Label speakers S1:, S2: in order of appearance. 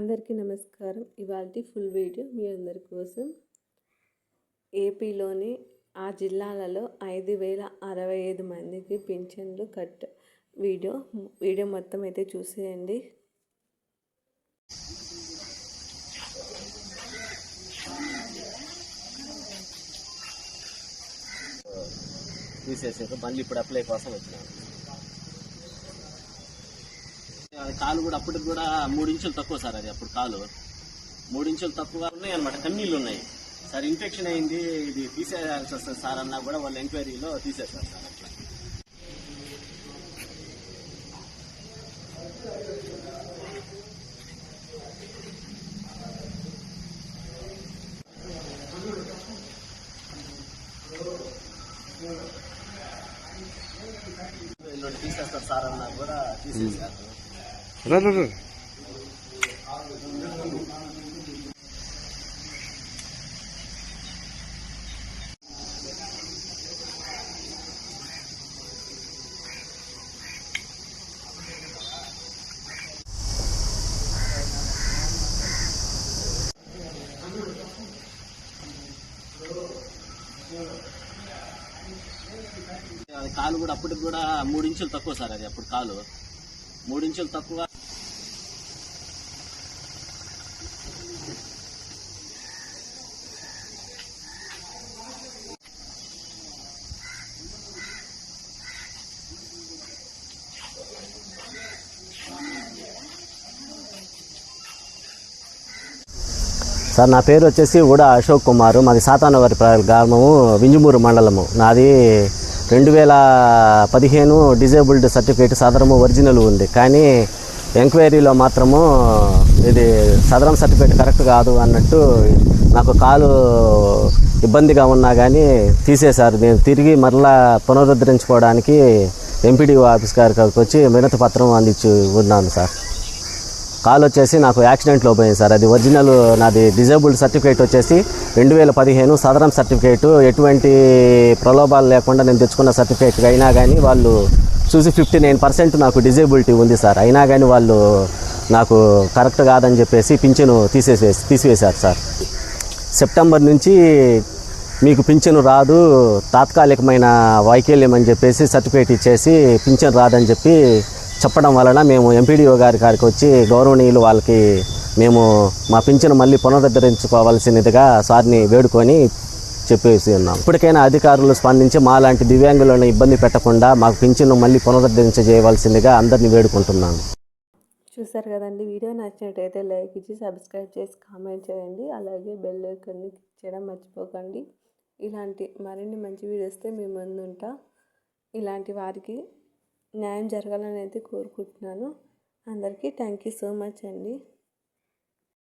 S1: అందరికీ నమస్కారం. ఇవాళ ఫుల్ వీడియో మీ అందరి కోసం. ఏపీలోని ఆ జిల్లాలలో ఐదు వేల అరవై ఐదు మందికి పింఛన్లు కట్ వీడియో. వీడియో మొత్తం అయితే చూసేయండి.
S2: తీసేసారు మళ్ళీ ఇప్పుడు అప్లై కోసం వచ్చినాను. అది కాలు కూడా అప్పటికి కూడా మూడు ఇంచులు తక్కువ సార్ అది అప్పుడు కాలు. మూడు ఇంచులు తక్కువగా ఉన్నాయి అనమాట కన్నీళ్ళు ఉన్నాయి. సార్ ఇన్ఫెక్షన్ అయింది ఇది తీసేయాల్సి వస్తుంది సార్ అన్నా కూడా వాళ్ళ ఎంక్వైరీలో తీసేస్తారు సార్ అట్లా. తీసేస్తారు సార్ అన్నా కూడా తీసేసారు
S3: రా
S2: అది కాలు కూడా అప్పటికి కూడా మూడు ఇంచులు తక్కువ సార్ అది అప్పుడు కాలు. మూడించులు తక్కువ సార్ నా పేరు వచ్చేసి ఉడా అశోక్ కుమార్. మాది సాతానవారి గ్రామము వింజమూరు మండలము. నాది రెండు వేల పదిహేను డిజేబుల్డ్ సర్టిఫికేట్ సదరము ఒరిజినల్ ఉంది. కానీ ఎంక్వైరీలో మాత్రము ఇది సదరం సర్టిఫికేట్ కరెక్ట్ కాదు అన్నట్టు నాకు కాలు ఇబ్బందిగా ఉన్నా కానీ తీసేశారు. నేను తిరిగి మరలా పునరుద్ధరించుకోవడానికి ఎంపీడీఓ ఆఫీస్ గారికి వచ్చి వినతి పత్రం అందించి ఉన్నాను సార్. కాల్ వచ్చేసి నాకు యాక్సిడెంట్లో పోయింది సార్. అది ఒరిజినల్ నాది డిజేబుల్డ్ సర్టిఫికేట్ వచ్చేసి రెండు వేల పదిహేను సాధారణ సర్టిఫికేట్ ఎటువంటి ప్రలోభాలు లేకుండా నేను తెచ్చుకున్న సర్టిఫికేట్ అయినా కానీ వాళ్ళు చూసి ఫిఫ్టీ నైన్ పర్సెంట్ నాకు డిజేబిలిటీ ఉంది సార్. అయినా కానీ వాళ్ళు నాకు కరెక్ట్ కాదని చెప్పేసి పింఛను తీసేసేసి తీసివేశారు సార్. సెప్టెంబర్ నుంచి మీకు పింఛను రాదు తాత్కాలికమైన వైకల్యం అని చెప్పేసి సర్టిఫికేట్ ఇచ్చేసి పింఛను రాదని చెప్పి చెప్పడం వలన మేము ఎంపీడీఓ గారి గారికి వచ్చి గౌరవనీయులు వాళ్ళకి మేము మా పింఛను మళ్ళీ పునరుద్ధరించుకోవాల్సినదిగా సార్ని వేడుకొని చెప్పేసి ఉన్నాం. ఇప్పటికైనా అధికారులు స్పందించి మా లాంటి దివ్యాంగులను ఇబ్బంది పెట్టకుండా మాకు పింఛను మళ్ళీ పునరుద్ధరించజేయవలసిందిగా అందరినీ వేడుకుంటున్నాను.
S1: చూసారు కదండి వీడియో నచ్చినట్టయితే లైక్ ఇచ్చి సబ్స్క్రైబ్ చేసి కామెంట్ చేయండి. అలాగే బెల్ ఐకాన్ని క్లిక్ చేయడం మర్చిపోకండి. ఇలాంటి మరిన్ని మంచి వీడియోస్తే మీ ముందుంటా. ఇలాంటి వారికి న్యాయం జరగాలని అయితే కోరుకుంటున్నాను. అందరికీ థ్యాంక్ యూ సో మచ్ అండి.